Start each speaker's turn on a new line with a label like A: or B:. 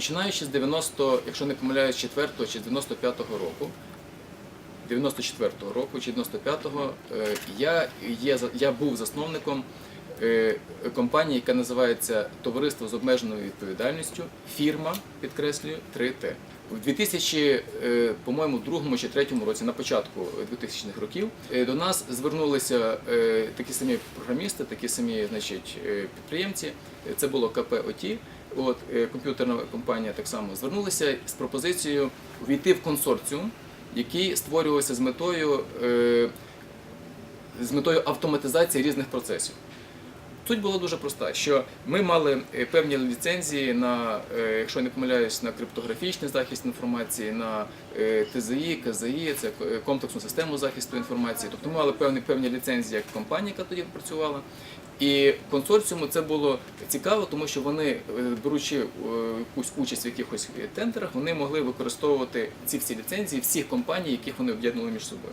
A: починаючи з 90, якщо не помиляюсь, 4 чи з 95-го року, 94-го року чи 95-го, е, я, є, я був засновником компанії, яка називається Товариство з обмеженою відповідальністю, фірма, підкреслюю, 3Т. У 2000, е, по-моєму, другому чи третьому році, на початку 2000-х років, е, до нас звернулися е, такі самі програмісти, такі самі значить, е, підприємці. Е, Це було КП ОТІ. От е, комп'ютерна компанія так само звернулися з пропозицією увійти в консорціум, який створювався з метою, е, з метою автоматизації різних процесів. Суть була дуже проста, що ми мали е, певні ліцензії на, е, якщо я не помиляюсь, на криптографічний захист інформації, на е, ТЗІ, КЗІ, це комплексну систему захисту інформації. Тобто ми мали певні певні ліцензії як компанія, яка тоді працювала. І консорціуму це було цікаво, тому що вони, беручи якусь участь в якихось тендерах, вони могли використовувати ці всі ліцензії всіх компаній, яких вони об'єднували між собою.